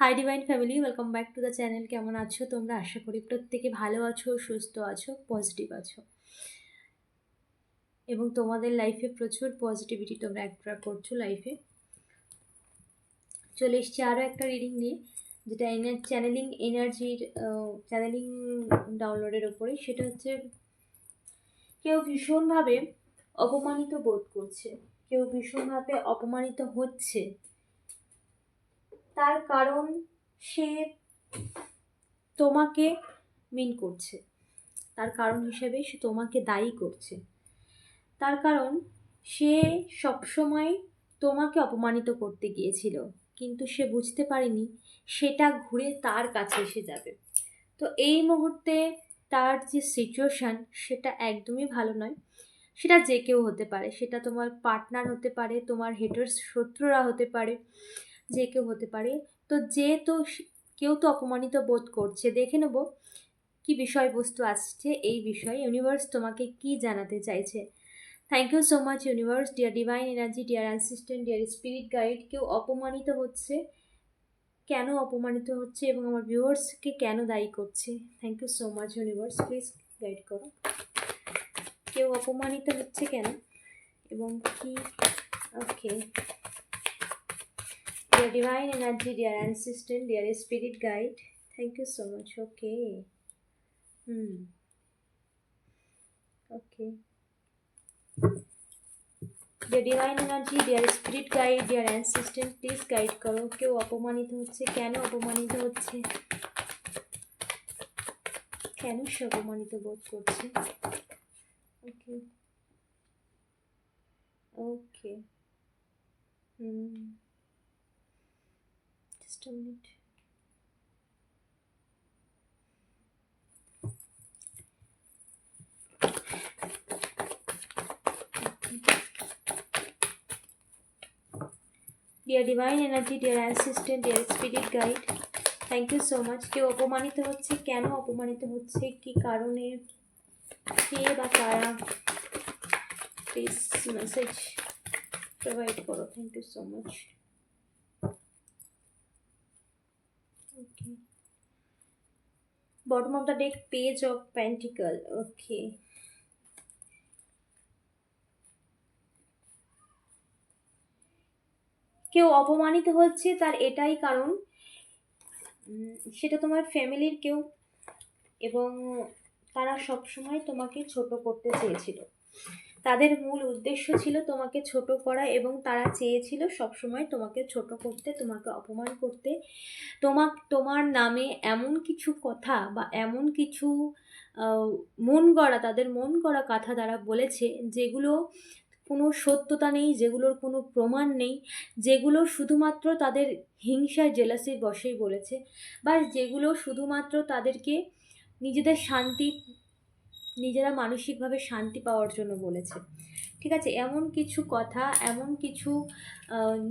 Hi divine family welcome back to the channel কেমন আছো তোমরা? আশা করি প্রত্যেকে ভালো আছো, সুস্থ আছো পজিটিভ আছো। এবং তোমাদের লাইফে প্রচুর পজিটিভিটি তোমরা অ্যাট্রাক্ট করছ লাইফে চলে এসছি আরও একটা রিডিং নিয়ে, যেটা এনার চ্যানেলিং এনার্জির চ্যানেলিং ডাউনলোডের ওপরে সেটা হচ্ছে, কেউ ভীষণভাবে অপমানিত বোধ করছে, কেউ ভীষণভাবে অপমানিত হচ্ছে। তার কারণ সে তোমাকে মিন করছে। তার কারণ হিসেবে সে তোমাকে দায়ী করছে। তার কারণ সে সবসময় তোমাকে অপমানিত করতে গিয়েছিল, কিন্তু সে বুঝতে পারেনি সেটা ঘুরে তার কাছে এসে যাবে। তো এই মুহূর্তে তার যে সিচুয়েশান সেটা একদমই ভালো নয়। সেটা যে কেউ হতে পারে, সেটা তোমার পার্টনার হতে পারে, তোমার হেটার্স শত্রুরা হতে পারে। যে কেউ হতে পারে। তো যে তো কেউ তো অপমানিত বোধ করছে। দেখে নেব কি বিষয়বস্তু আসছে এই বিষয়ে। ইউনিভার্স তোমাকে কি জানাতে চাইছে? Thank you so much universe dear divine energy dear assistant dear spirit guide কেউ অপমানিত হচ্ছে? কেন অপমানিত হচ্ছে এবং আমার ভিউয়ার্সকে কেন দায়ী করছে? Thank you so much universe please guide করো। কেউ অপমানিত হচ্ছে কেন? এবং কি? Okay Dear Divine Energy, dear Ancestor, dear Spirit Guide, thank you so much. Okay. Hmm. Okay. Dear Divine Energy, dear Spirit Guide, dear Ancestor, please guide করো কেউ অপমানিত হচ্ছে কেন অপমানিত হচ্ছে কেন সে অপমানিত বোধ করছে okay okay hmm A minute. Dear divine energy dear assistant dear spirit guide thank you so much কেউ অপমানিত হচ্ছে? কেন অপমানিত হচ্ছে? কি কারণে? কে বা কারা? প্লিজ মেসেজ প্রোভাইড করো। Thank you so much Okay. Bottom of the deck, Page of Pentacle. Okay. কেউ অপমানিত হচ্ছে তার এটাই কারণ সেটা তোমার ফ্যামিলির কেউ এবং তারা সবসময় তোমাকে ছোট করতে চেয়েছিল তাদের মূল উদ্দেশ্য ছিল তোমাকে ছোট করা এবং তারা চেয়েছিল সবসময় তোমাকে ছোট করতে, তোমাকে অপমান করতে। তোমাক, তোমার নামে এমন কিছু কথা বা এমন কিছু মন গড়া, তাদের মন গড়া কথা তারা বলেছে যেগুলো কোনো সত্যতা নেই, যেগুলোর কোনো প্রমাণ নেই, যেগুলো শুধুমাত্র তাদের হিংসায় জেলাসির বসেই বলেছে বা যেগুলো শুধুমাত্র তাদেরকে নিজেদের শান্তি নিজেরা মানসিকভাবে শান্তি পাওয়ার জন্য বলেছে। ঠিক আছে, এমন কিছু কথা, এমন কিছু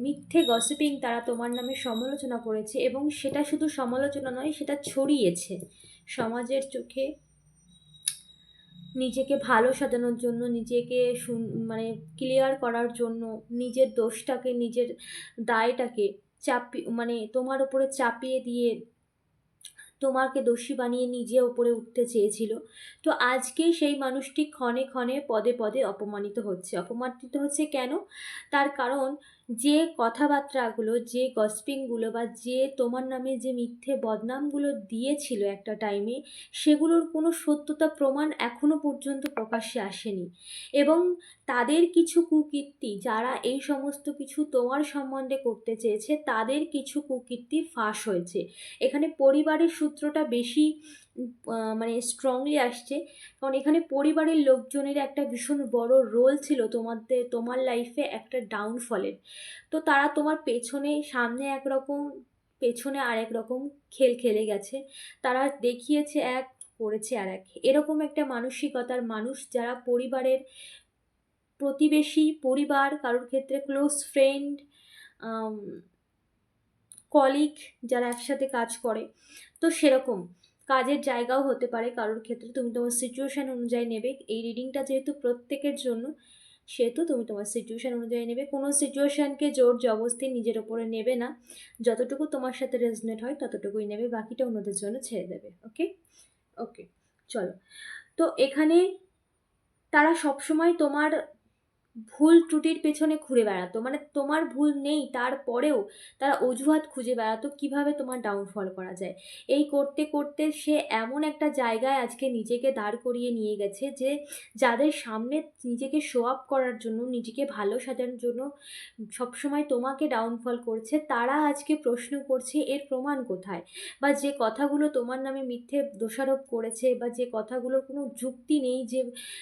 মিথ্যে গসিপিং তারা তোমার নামে সমালোচনা করেছে এবং সেটা শুধু সমালোচনা নয়, সেটা ছড়িয়েছে। সমাজের চোখে নিজেকে ভালো সাজানোর জন্য, নিজেকে মানে ক্লিয়ার করার জন্য, নিজের দোষটাকে, নিজের দায়টাকে চাপি মানে তোমার ওপরে চাপিয়ে দিয়ে তোমাকে দোষী বানিয়ে নিজে ওপরে উঠতে চেয়েছিল। তো আজকে সেই মানুষটি ক্ষণে ক্ষণে পদে পদে অপমানিত হচ্ছে। অপমানিত হচ্ছে কেন? তার কারণ যে কথাবার্তাগুলো, যে গসপিংগুলো বা যে তোমার নামে যে মিথ্যে বদনামগুলো দিয়েছিল একটা টাইমে সেগুলোর কোনো সত্যতা প্রমাণ এখনও পর্যন্ত প্রকাশ্যে আসেনি। এবং তাদের কিছু কুকীর্তি, যারা এই সমস্ত কিছু তোমার সম্বন্ধে করতে চেয়েছে, তাদের কিছু কুকীর্তি ফাঁস হয়েছে। এখানে পরিবারের সূত্রটা বেশি মানে স্ট্রংলি আসছে। কারণ এখানে পরিবারের লোকজনের একটা ভীষণ বড় রোল ছিল তোমাদের, তোমার লাইফে একটা ডাউনফলের তো তারা তোমার পেছনে, সামনে একরকম, পেছনে আরেক রকম খেল খেলে গেছে। তারা দেখিয়েছে এক, করেছে আর এক এরকম একটা মানসিকতার মানুষ যারা পরিবারের প্রতিবেশী, পরিবার, কারোর ক্ষেত্রে ক্লোজ ফ্রেন্ড কলিগ যারা একসাথে কাজ করে। তো সেরকম। কাজের জায়গাও হতে পারে কারোর ক্ষেত্রে। তুমি তোমার সিচুয়েশান অনুযায়ী নেবে। এই রিডিংটা যেহেতু প্রত্যেকের জন্য, সেহেতু তুমি তোমার সিচুয়েশান অনুযায়ী নেবে। কোনো সিচুয়েশানকে জোর জবস্তি নিজের ওপরে নেবে না। যতটুকু তোমার সাথে রেজনেট হয়, ততটুকুই নেবে। বাকিটা অন্যদের জন্য ছেড়ে দেবে ওকে ওকে চলো। তো এখানে তারা সবসময় তোমার ভুল ত্রুটির পেছনে ঘুরে বেড়াতো। মানে তোমার ভুল নেই, তারপরেও তারা অজুহাত খুঁজে বেড়াতো কীভাবে তোমার ডাউনফল করা যায়। এই করতে করতে সে এমন একটা জায়গায় আজকে নিজেকে দাঁড় করিয়ে নিয়ে গেছে যে, যাদের সামনে নিজেকে শো আপ করার জন্য, নিজেকে ভালো সাজানোর জন্য সবসময় তোমাকে ডাউনফল করছে, তারা আজকে প্রশ্ন করছে, এর প্রমাণ কোথায়? বা যে কথাগুলো তোমার নামে মিথ্যে দোষারোপ করেছে বা যে কথাগুলোর কোনো যুক্তি নেই যে,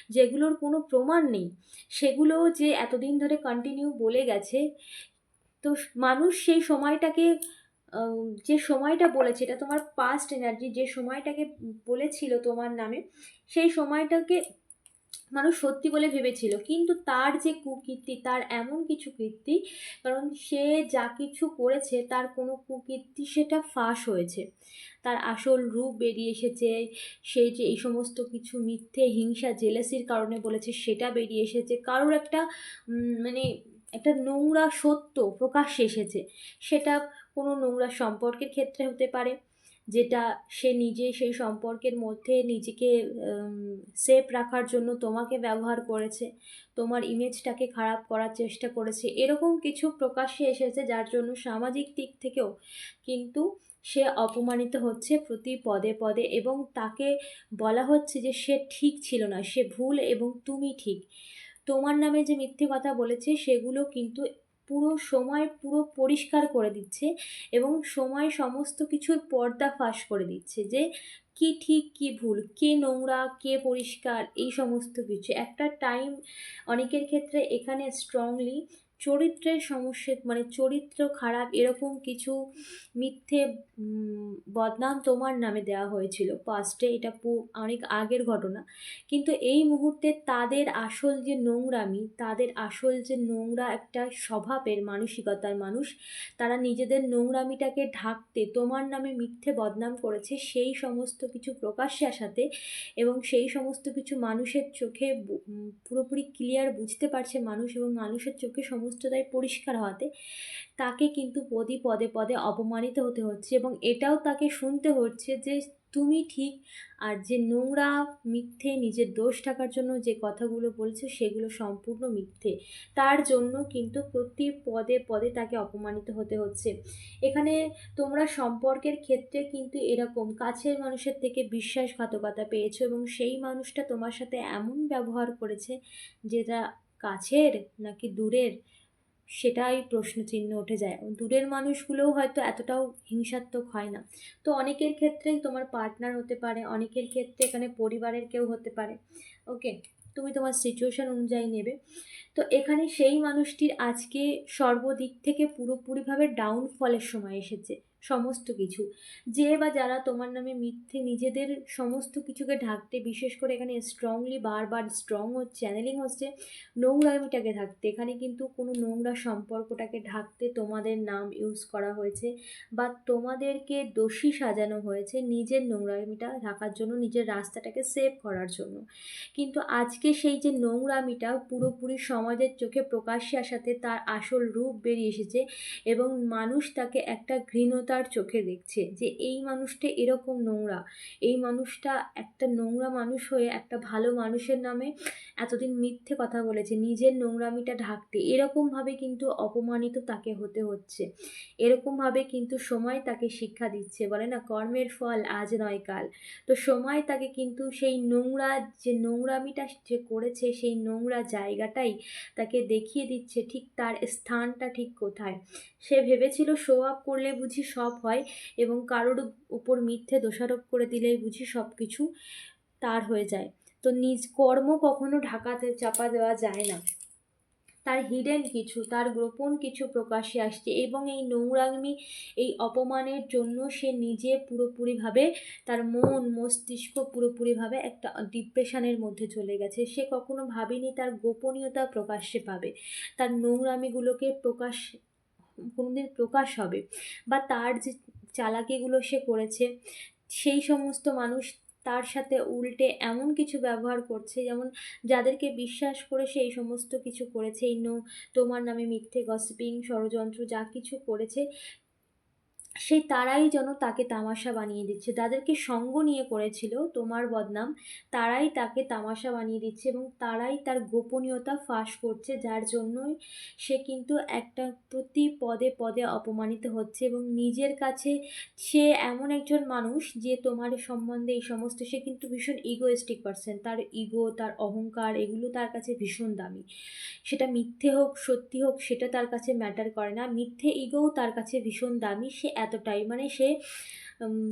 যেগুলোর কোনো প্রমাণ নেই, সেগুলো যে এতদিন ধরে কন্টিনিউ বলে গেছে, তো মানুষ সেই সময়টাকে যে সময়টা বলেছে, এটা তোমার পাস্ট এনার্জি যে সময়টাকে বলেছিল তোমার নামে, সেই সময়টাকে মানুষ সত্যি বলে ভেবেছিল। কিন্তু তার যে কুকীর্তি, তার এমন কিছু কীর্তি, কারণ সে যা কিছু করেছে, তার কোনো কুকীর্তি সেটা ফাঁস হয়েছে। তার আসল রূপ বেরিয়ে এসেছে, সে যে এই সমস্ত কিছু মিথ্যে, হিংসা, জেলাসির কারণে বলেছে, সেটা বেরিয়ে এসেছে। কারোর একটা মানে একটা নোংরা সত্য প্রকাশ্যে এসেছে। সেটা কোনো নোংরা সম্পর্কের ক্ষেত্রে হতে পারে। যেটা সে নিজে সেই সম্পর্কের মধ্যে নিজেকে সেফ রাখার জন্য তোমাকে ব্যবহার করেছে, তোমার ইমেজটাকে খারাপ করার চেষ্টা করেছে, এরকম কিছু প্রকাশ্যে এসেছে যার জন্য সামাজিক দিক থেকেও কিন্তু সে অপমানিত হচ্ছে প্রতি পদে পদে এবং তাকে বলা হচ্ছে যে সে ঠিক ছিল না, সে ভুল এবং তুমি ঠিক। তোমার নামে যে মিথ্যে কথা বলেছে, সেগুলো কিন্তু পুরো সময় পুরো পরিষ্কার করে দিচ্ছে এবং সময় সমস্ত কিছুর পর্দা ফাঁস করে দিচ্ছে যে কি ঠিক, কি ভুল, কে নোংরা, কে পরিষ্কার, এই সমস্ত কিছু। একটা টাইম অনেকের ক্ষেত্রে এখানে স্ট্রংলি চরিত্রের সমস্যা মানে চরিত্র খারাপ এরকম কিছু মিথ্যে বদনাম তোমার নামে দেওয়া হয়েছিল। পাস্টে এটা অনেক আগের ঘটনা। কিন্তু এই মুহূর্তে তাদের আসল যে নোংরামি, তাদের আসল যে নোংরা একটা স্বভাবের মানসিকতার মানুষ, তারা নিজেদের নোংরামিটাকে ঢাকতে তোমার নামে মিথ্যে বদনাম করেছে, সেই সমস্ত কিছু প্রকাশ্যে আসাতে এবং সেই সমস্ত কিছু মানুষের চোখে পুরোপুরি ক্লিয়ার বুঝতে পারছে মানুষ এবং মানুষের চোখে সমস্ত সমস্তটাই পরিষ্কার হওয়াতে তাকে কিন্তু পদে পদে পদে অপমানিত হতে হচ্ছে এবং এটাও তাকে শুনতে হচ্ছে যে তুমি ঠিক আর যে নোংরা, মিথ্যে নিজের দোষ ঢাকার জন্য যে কথাগুলো বলছে সেগুলো সম্পূর্ণ মিথ্যে। তার জন্য কিন্তু প্রতি পদে পদে তাকে অপমানিত হতে হচ্ছে। এখানে তোমরা সম্পর্কের ক্ষেত্রে কিন্তু এরকম কাছের মানুষের থেকে বিশ্বাসঘাতকতা পেয়েছ এবং সেই মানুষটা তোমার সাথে এমন ব্যবহার করেছে যেটা কাছের নাকি দূরের সেটাই প্রশ্নচিহ্ন উঠে যায়। দূরের মানুষগুলোও হয়তো এতটাও হিংসাত্মক হয় না। তো অনেকের ক্ষেত্রেই তোমার পার্টনার হতে পারে, অনেকের ক্ষেত্রে এখানে পরিবারের কেউ হতে পারে। ওকে তুমি তোমার সিচুয়েশান অনুযায়ী নেবে। তো এখানে সেই মানুষটির আজকে সর্বদিক থেকে পুরোপুরিভাবে ডাউনফলের সময় এসেছে। সমস্ত কিছু। যে বা যারা তোমার নামে মিথ্যে নিজেদের সমস্ত কিছুকে ঢাকতে, বিশেষ করে এখানে স্ট্রংলি বারবার স্ট্রং হচ্ছে চ্যানেলিং হচ্ছে, নোংরামিটাকে ঢাকতে। এখানে কিন্তু কোনো নোংরা সম্পর্কটাকে ঢাকতে তোমাদের নাম ইউজ করা হয়েছে বা তোমাদেরকে দোষী সাজানো হয়েছে নিজের নোংরামিটা ঢাকার জন্য, নিজের রাস্তাটাকে সেভ করার জন্য। কিন্তু আজকে সেই যে নোংরামিটা পুরোপুরি সমাজের চোখে প্রকাশ্যে আসাতে তার আসল রূপ বেরিয়ে এসেছে এবং মানুষ তাকে একটা ঘৃণতা তার চোখে দেখছে যে এই মানুষটা এরকম নোংরা। এই মানুষটা একটা নোংরা মানুষ হয়ে একটা ভালো মানুষের নামে এতদিন মিথ্যে কথা বলেছে, নিজের নোংরামিটা ঢাকতে। এরকমভাবে কিন্তু অপমানিত তাকে হতে হচ্ছে। এরকমভাবে কিন্তু সময় তাকে শিক্ষা দিচ্ছে। বলে না, কর্মের ফল আজ নয় কাল। তো সময় তাকে কিন্তু সেই নোংরা, যে নোংরামিটা যে করেছে, সেই নোংরা জায়গাটাই তাকে দেখিয়ে দিচ্ছে, ঠিক তার স্থানটা ঠিক কোথায়। সে ভেবেছিল, শো আপ করলে বুঝি সব হয় এবং কারোর উপর মিথ্যে দোষারোপ করে দিলেই বুঝি সব কিছু তার হয়ে যায়। তো নিজ কর্ম কখনো ঢাকাতে চাপা দেওয়া যায় না। তার হিডেন কিছু, তার গোপন কিছু প্রকাশে আসছে এবং এই নোংরামি, এই অপমানের জন্য সে নিজে পুরোপুরিভাবে তার মন, মস্তিষ্ক পুরোপুরিভাবে একটা ডিপ্রেশনের মধ্যে চলে গেছে। সে কখনো ভাবেনি তার গোপনীয়তা প্রকাশ্যে পাবে। তার নোংরামিগুলোকে প্রকাশ কোনোদিন প্রকাশ হবে বা তার যে চালাকিগুলো সে করেছে, সেই সমস্ত মানুষ তার সাথে উল্টে এমন কিছু ব্যবহার করছে, যেমন যাদেরকে বিশ্বাস করে সে এই সমস্ত কিছু করেছে। এই নো, তোমার নামে মিথ্যে গসিপিং ষড়যন্ত্র যা কিছু করেছে সেই তারাই যেন তাকে তামাশা বানিয়ে দিচ্ছে। তাদেরকে সঙ্গ নিয়ে করেছিল তোমার বদনাম। তারাই তাকে তামাশা বানিয়ে দিচ্ছে এবং তারাই তার গোপনীয়তা ফাঁস করছে, যার জন্যই সে কিন্তু একটা প্রতি পদে পদে অপমানিত হচ্ছে এবং নিজের কাছে সে এমন একজন মানুষ যে তোমার সম্বন্ধে এই সমস্ত সে কিন্তু ভীষণ ইগোয়েস্টিক পার্সন তার ইগো তার অহংকার এগুলো তার কাছে ভীষণ দামি। সেটা মিথ্যে হোক, সত্যি হোক, সেটা তার কাছে ম্যাটার করে না। মিথ্যে ইগোও তার কাছে ভীষণ দামি। সে এতটাই। মানে সে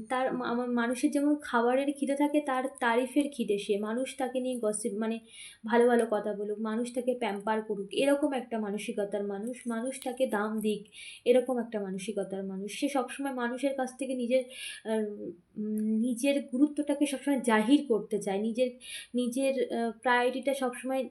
তার আমার মানুষের যেমন খাবারের খিদে থাকে, তার তারিফের খিদে সে। মানুষ তাকে নিয়ে গসিপ মানে ভালো ভালো কথা বলুক, মানুষ তাকে প্যাম্পার করুক, এরকম একটা মানসিকতার মানুষ। মানুষ তাকে দাম দিক, এরকম একটা মানসিকতার মানুষ। সে সবসময় মানুষের কাছ থেকে নিজের নিজের গুরুত্বটাকে সবসময় জাহির করতে চায়। নিজের নিজের প্রায়োরিটিটা সবসময়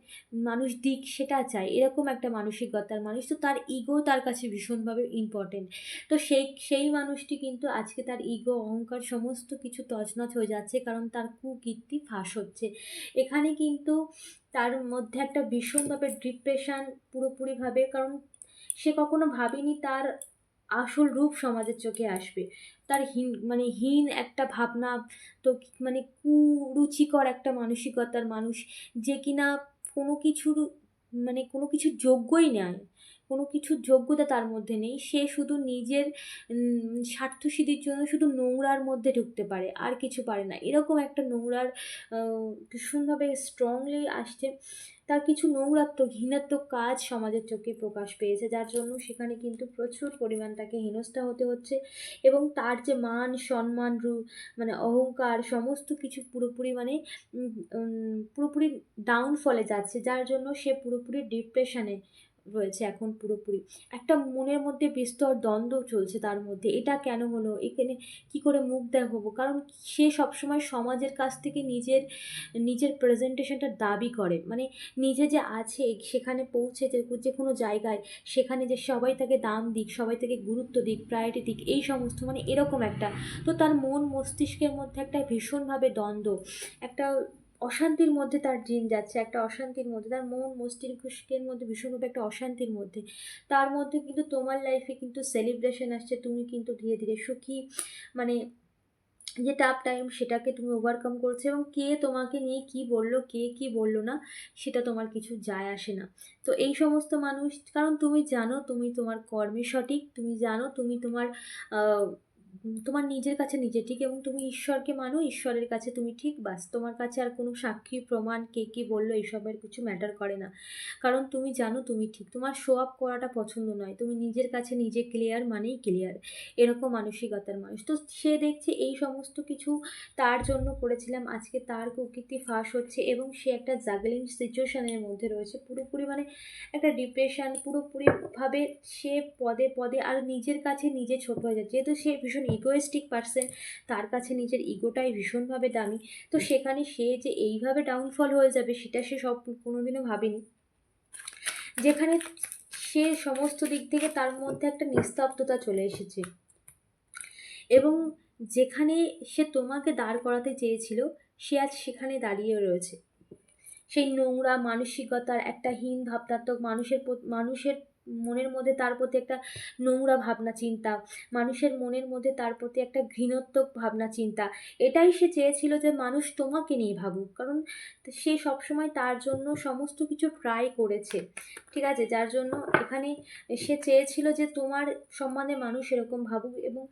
মানুষ দিক সেটা চায়। এরকম একটা মানসিকতার মানুষ। তো তার ইগো তার কাছে ভীষণভাবে ইম্পর্টেন্ট তো সেই সেই মানুষটি কিন্তু আজকে তার ইগো অহংকার সমস্ত কিছু তছনছ হয়ে যাচ্ছে কারণ তার কুকীর্তি ফাঁস হচ্ছে। এখানে কিন্তু তার মধ্যে একটা ভীষণভাবে ডিপ্রেশন পুরোপুরিভাবে কারণ সে কখনো ভাবেনি তার আসল রূপ সমাজের চোখে আসবে। তার হীন মানে হীন একটা ভাবনা, তো মানে কুরুচিকর একটা মানসিকতার মানুষ যে কিনা কোনো কিছুর মানে কোনো কিছুর যোগ্যই নয় কোনো কিছুর যোগ্যতা তার মধ্যে নেই। সে শুধু নিজের স্বার্থসিদ্ধির জন্য শুধু নোংরার মধ্যে ঢুকতে পারে, আর কিছু পারে না। এরকম একটা নোংরার ভীষণভাবে স্ট্রংলি আসছে। তার কিছু নোংরাত্ম ঘৃণাত্মক কাজ সমাজের চোখে প্রকাশ পেয়েছে, যার জন্য সেখানে কিন্তু প্রচুর পরিমাণ তাকে হেনস্থা হতে হচ্ছে এবং তার যে মান, সম্মান মানে অহংকার সমস্ত কিছু পুরোপুরি মানে পুরোপুরি ডাউনফলে যাচ্ছে, যার জন্য সে পুরোপুরি ডিপ্রেশনে রয়েছে এখন পুরোপুরি। একটা মনের মধ্যে বিস্তর দ্বন্দ্ব চলছে তার মধ্যে। এটা কেন হলো? এখানে কি করে মুখ দেখাবো? কারণ সে সবসময় সমাজের কাছ থেকে নিজের নিজের প্রেজেন্টেশনটা দাবি করে। মানে নিজে যে আছে, সেখানে পৌঁছে যে যে কোনো জায়গায়, সেখানে যে সবাই তাকে দাম দিক, সবাই তাকে গুরুত্ব দিক প্রায়োরিটি দিক, এই সমস্ত মানে এরকম একটা। তো তার মন মস্তিষ্কের মধ্যে একটা ভীষণভাবে দ্বন্দ্ব। একটা অশান্তির মধ্যে তার দিন যাচ্ছে, একটা অশান্তির মধ্যে, তার মন, মস্তিষ্কের মধ্যে ভীষণভাবে একটা অশান্তির মধ্যে। তার মধ্যে কিন্তু তোমার লাইফে কিন্তু সেলিব্রেশন আসছে, তুমি কিন্তু ধীরে ধীরে সুখী মানে যে টাফ টাইম সেটাকে তুমি ওভারকাম করছ এবং কে তোমাকে নিয়ে কি বলল, কে কি বলল না, সেটা তোমার কিছু যায় আসে না। তো এই সমস্ত মানুষ, কারণ তুমি জানো তুমি তোমার কর্মে সঠিক, তুমি জানো তুমি তোমার তোমার নিজের কাছে নিজে ঠিক এবং তুমি ঈশ্বরকে মানো, ঈশ্বরের কাছে তুমি ঠিক, বাস। তোমার কাছে আর কোনো সাক্ষী, প্রমাণ, কে কী বলল, এইসবের কিছু ম্যাটার করে না। কারণ তুমি জানো তুমি ঠিক। তোমার শো আপ করাটা পছন্দ নয়। তুমি নিজের কাছে নিজে ক্লিয়ার মানেই ক্লিয়ার এরকম মানসিকতার মানুষ। তো সে দেখছে এই সমস্ত কিছু তার জন্য করেছিলাম। আজকে তার কুকীর্তি ফাঁস হচ্ছে এবং সে একটা জাগলিং সিচুয়েশনের মধ্যে রয়েছে। পুরোপুরি মানে একটা ডিপ্রেশন পুরোপুরিভাবে সে পদে পদে আর নিজের কাছে নিজে ছোট হয়ে যাচ্ছে। যেহেতু সে ভীষণ ইগোয়েস্টিক পার্সন তার কাছে নিজের ইগোটাই ভীষণভাবে দামি। তো সেখানে সে যে এইভাবে ডাউনফল হয়ে যাবে সেটা সে সব কোনোদিনও ভাবেনি। যেখানে সে সমস্ত দিক থেকে তার মধ্যে একটা নিস্তব্ধতা চলে এসেছে। এবং যেখানে সে তোমাকে দাঁড় করাতে চেয়েছিল সে আজ সেখানে দাঁড়িয়ে রয়েছে। সেই নোংরা মানসিকতার একটা হীন ভাবনাত্মক মানুষের মানুষের মনের মধ্যে তার প্রতি একটা নোংরা ভাবনা, চিন্তা। মানুষের মনের মধ্যে তার প্রতি একটা ঘৃণাত্মক ভাবনা, চিন্তা। এটাই সে চেয়েছিল যে মানুষ তোমাকে নিয়ে ভাবুক। কারণ সে সবসময় তার জন্য সমস্ত কিছু ট্রাই করেছে। ঠিক আছে? যার জন্য এখানে সে চেয়েছিল যে তোমার সম্মানে মানুষ এরকম ভাবুক এবং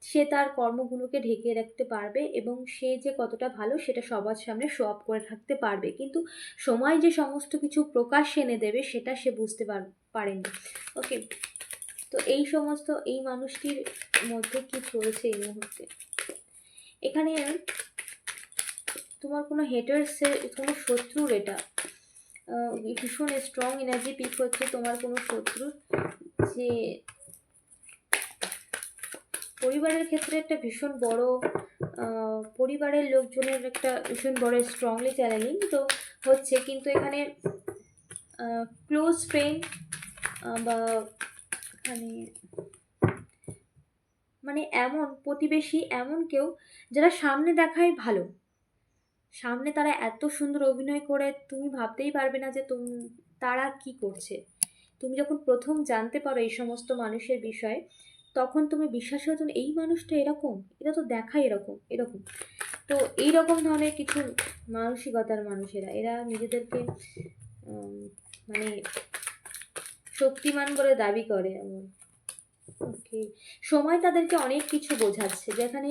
সে তার কর্মগুলোকে ঢেকে রাখতে পারবে এবং সে যে কতটা ভালো সেটা সবার সামনে শো করে থাকতে পারবে। কিন্তু সময় যে সমস্ত কিছু প্রকাশ এনে দেবে সেটা সে বুঝতে পার পারেনি ওকে তো এই সমস্ত, এই মানুষটির মধ্যে কি চলছে এই মুহূর্তে? এখানে তোমার কোনো হেটার্সের কোনো শত্রুর এটা ভীষণ স্ট্রং এনার্জি পিক হচ্ছে তোমার কোনো শত্রুর, যে পরিবারের ক্ষেত্রে একটা ভীষণ বড় পরিবারের লোকজনের একটা ভীষণ বড় স্ট্রংলি চ্যালেঞ্জিং তো হচ্ছে। কিন্তু এখানে ক্লোজ ফ্রেন্ড বা এখানে মানে এমন প্রতিবেশী, এমন কেউ যারা সামনে দেখাই ভালো। সামনে তারা এত সুন্দর অভিনয় করে, তুমি ভাবতেই পারবে না যে তুম, তারা কি করছে। তুমি যখন প্রথম জানতে পারো এই সমস্ত মানুষের বিষয়ে, তখন তুমি বিশ্বাস হতো এই মানুষটা এরকম, এটা তো দেখাই এরকম এরকম। তো এই রকম ধরনের কিছু মানসিকতার মানুষেরা, এরা নিজেদেরকে মানে শক্তিমান বলে দাবি করে এমন। ওকে সময় তাদেরকে অনেক কিছু বোঝাচ্ছে, যেখানে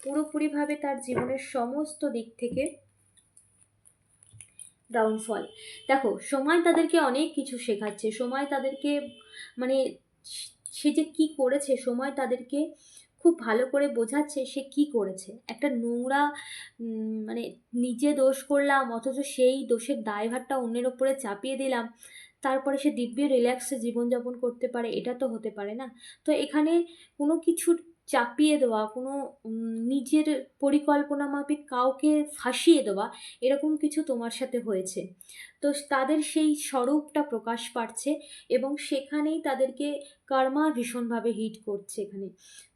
পুরোপুরিভাবে তার জীবনের সমস্ত দিক থেকে ডাউনফল দেখো, সময় তাদেরকে অনেক কিছু শেখাচ্ছে, সময় তাদেরকে মানে সে যে কি করেছে, সময় তাদেরকে খুব ভালো করে বোঝাচ্ছে সে কি করেছে। একটা নোংরা মানে নিজে দোষ করলাম, অথচ সেই দোষের দায়ভারটা অন্যের ওপরে চাপিয়ে দিলাম তারপরে সে দিব্য রিল্যাক্সে জীবনযাপন করতে পারে, এটা তো হতে পারে না। তো এখানে কোনো কিছু চাপিয়ে দেওয়া, কোনো নিজের পরিকল্পনা মাফিক কাউকে ফাঁসিয়ে দেওয়া, এরকম কিছু তোমার সাথে হয়েছে। তো তাদের সেই স্বরূপটা প্রকাশ পাচ্ছে এবং সেখানেই তাদেরকে কর্মা ভীষণভাবে হিট করছে এখানে।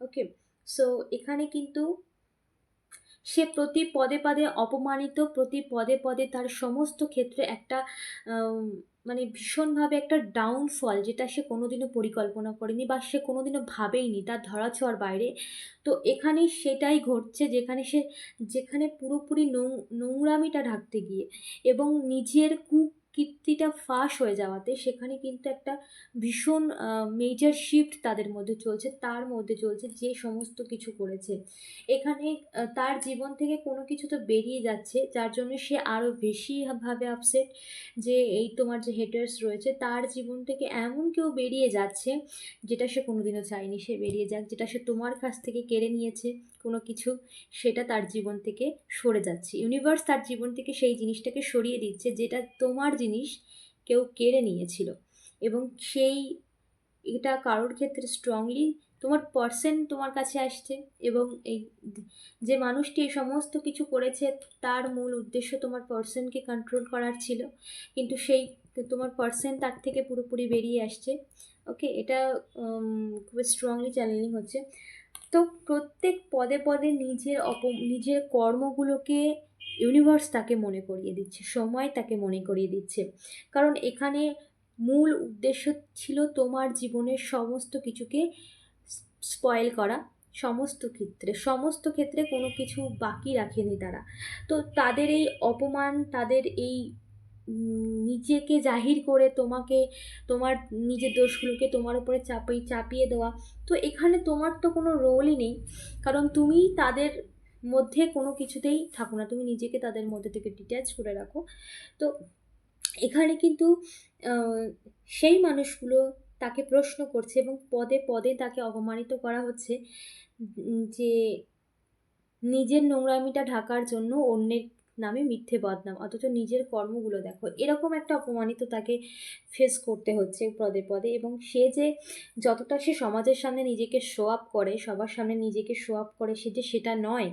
ওকে সো এখানে কিন্তু সে প্রতি পদে পদে অপমানিত, প্রতি পদে পদে তার সমস্ত ক্ষেত্রে একটা মানে ভীষণভাবে একটা ডাউনফল যেটা সে কোনোদিনও পরিকল্পনা করেনি বা সে কোনোদিনও ভাবেইনি, তার ধরাছোঁয়ার বাইরে। তো এখানে সেটাই ঘটছে যেখানে সে, যেখানে পুরোপুরি নোং- নোংরামিটা ঢাকতে গিয়ে এবং নিজের কুকীর্তিটা ফাঁস হয়ে যাওয়াতে সেখানে কিন্তু একটা ভীষণ মেজর শিফট তাদের মধ্যে চলছে, তার মধ্যে চলছে যে সমস্ত কিছু করেছে। এখানে তার জীবন থেকে কোনো কিছু তো বেরিয়ে যাচ্ছে, যার জন্য সে আরও বেশিভাবে আপসেট যে এই তোমার যে হেটার্স রয়েছে, তার জীবন থেকে এমন কেউ বেরিয়ে যাচ্ছে, যেটা সে কোনোদিনও চায়নি সে বেরিয়ে যাক, যেটা সে তোমার কাছ থেকে কেড়ে নিয়েছে। কোনো কিছু, সেটা তার জীবন থেকে সরে যাচ্ছে। ইউনিভার্স তার জীবন থেকে সেই জিনিসটাকে সরিয়ে দিচ্ছে যেটা তোমার জিনিস কেউ কেড়ে নিয়েছিল। এবং সেই এটা কারোর ক্ষেত্রে স্ট্রংলি তোমার পার্সন তোমার কাছে আসছে এবং এই যে মানুষটি এই সমস্ত কিছু করেছে তার মূল উদ্দেশ্য তোমার পার্সনকে কন্ট্রোল করার ছিল। কিন্তু সেই তোমার পার্সন তার থেকে পুরোপুরি বেরিয়ে আসছে। ওকে এটা খুব স্ট্রংলি চ্যানেলিং হচ্ছে। তো প্রত্যেক পদে পদে নিজের অপ, নিজের কর্মগুলোকে ইউনিভার্স তাকে মনে করিয়ে দিচ্ছে, সময় তাকে মনে করিয়ে দিচ্ছে। কারণ এখানে মূল উদ্দেশ্য ছিল তোমার জীবনের সমস্ত কিছুকে স্পয়েল করা, সমস্ত ক্ষেত্রে সমস্ত ক্ষেত্রে কোনো কিছু বাকি রাখেনি তারা। তো তাদের এই অপমান, তাদের এই নিজেকে জাহির করে তোমাকে, তোমার নিজের দোষগুলোকে তোমার উপরে চাপিয়ে চাপিয়ে দেওয়া। তো এখানে তোমার তো কোনো রোলই নেই। কারণ তুমি তাদের মধ্যে কোনো কিছুতেই থাকো না। তুমি নিজেকে তাদের মধ্যে থেকে ডিট্যাচ করে রাখো। তো এখানে কিন্তু সেই মানুষগুলো তাকে প্রশ্ন করছে এবং পদে পদে তাকে অপমানিত করা হচ্ছে যে নিজের নোংরামিটা ঢাকার জন্য অন্যের নামে মিথ্যে বদনাম, অথচ নিজের কর্মগুলো দেখো। এরকম একটা অপমানিত তাকে ফেস করতে হচ্ছে পদে পদে এবং সে যে যতটা সে সমাজের সামনে নিজেকে শো আপ করে, সবার সামনে নিজেকে শো আপ করে সে যে সেটা নয়,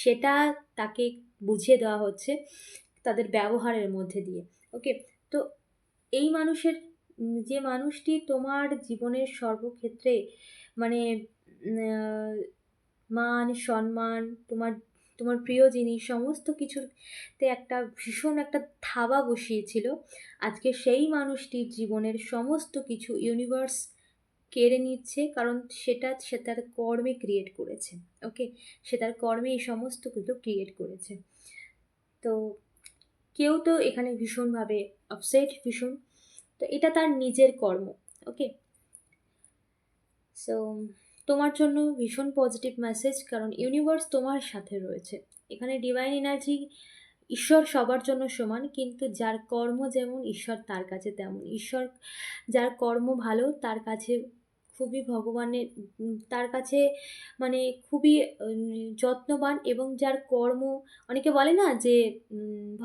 সেটা তাকে বুঝিয়ে দেওয়া হচ্ছে তাদের ব্যবহারের মধ্যে দিয়ে। ওকে তো এই মানুষের, যে মানুষটি তোমার জীবনের সর্বক্ষেত্রে মানে মান, সম্মান, তোমার তোমার প্রিয় জিনিস, সমস্ত কিছুতে একটা ভীষণ একটা থাবা বসিয়েছিল। আজকে সেই মানুষটির জীবনের সমস্ত কিছু ইউনিভার্স কেড়ে নিচ্ছে, কারণ সেটা, সে তার কর্মে ক্রিয়েট করেছে ওকে সে তার কর্মে এই সমস্ত কিছু ক্রিয়েট করেছে। তো কেউ তো এখানে ভীষণভাবে আপসেট ভীষণ। তো এটা তার নিজের কর্ম ওকে সো তোমার জন্য ভীষণ পজিটিভ মেসেজ কারণ ইউনিভার্স তোমার সাথে রয়েছে। এখানে ডিভাইন এনার্জি ঈশ্বর সবার জন্য সমান, কিন্তু যার কর্ম যেমন ঈশ্বর তার কাছে তেমন। ঈশ্বর যার কর্ম ভালো, তার কাছে খুবই ভগবানের তার কাছে মানে খুবই যত্নবান এবং যার কর্ম, অনেকে বলে না যে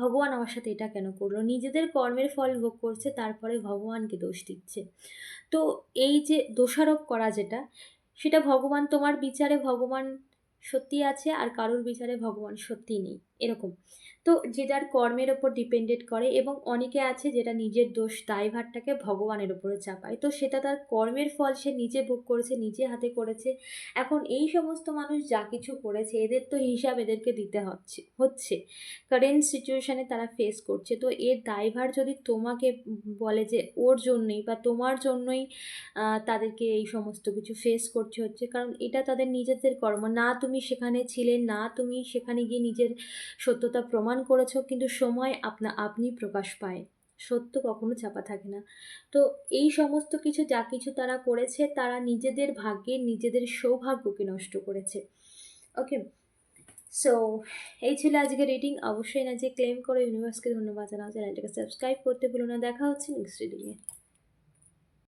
ভগবান আমার সাথে এটা কেন করল? নিজেদের কর্মের ফল ভোগ করছে, তারপরে ভগবানকে দোষ দিচ্ছে। তো এই যে দোষারোপ করা যেটা সেটা ভগবান তোমার বিচারে ভগবান সত্যি আছে আর কারোর বিচারে ভগবান সত্যি নেই। এরকম। তো যে যার কর্মের ওপর ডিপেন্ডেড করে এবং অনেকে আছে যেটা নিজের দোষ দায়ভারটাকে ভগবানের ওপরে চাপায়। তো সেটা তার কর্মের ফল সে নিজে ভোগ করেছে, নিজে হাতে করেছে। এখন এই সমস্ত মানুষ যা কিছু করেছে, এদের তো হিসাব এদেরকে দিতে হচ্ছে হচ্ছে। কারেন্ট সিচুয়েশানে তারা ফেস করছে। তো এর দায়ভার যদি তোমাকে বলে যে ওর জন্যই বা তোমার জন্যই তাদেরকে এই সমস্ত কিছু ফেস করতে হচ্ছে, কারণ এটা তাদের নিজেদের কর্ম। না তুমি সেখানে ছিলে, না তুমি সেখানে গিয়ে নিজের সত্যতা প্রমাণ করেছ, কিন্তু সময় আপনা, আপনি প্রকাশ পায়। সত্য কখনো চাপা থাকে না। তো এই সমস্ত কিছু যা কিছু তারা করেছে, তারা নিজেদের ভাগ্যে, নিজেদের সৌভাগ্যকে নষ্ট করেছে। ওকে সো এই ছিল আজকে রিডিং অবশ্যই না যে ক্লেম করে ইউনিভার্সকে ধন্যবাদ জানাও। চ্যানেলটাকে সাবস্ক্রাইব করতে ভুলো না। দেখা হচ্ছে নেক্সট রিডিংয়ে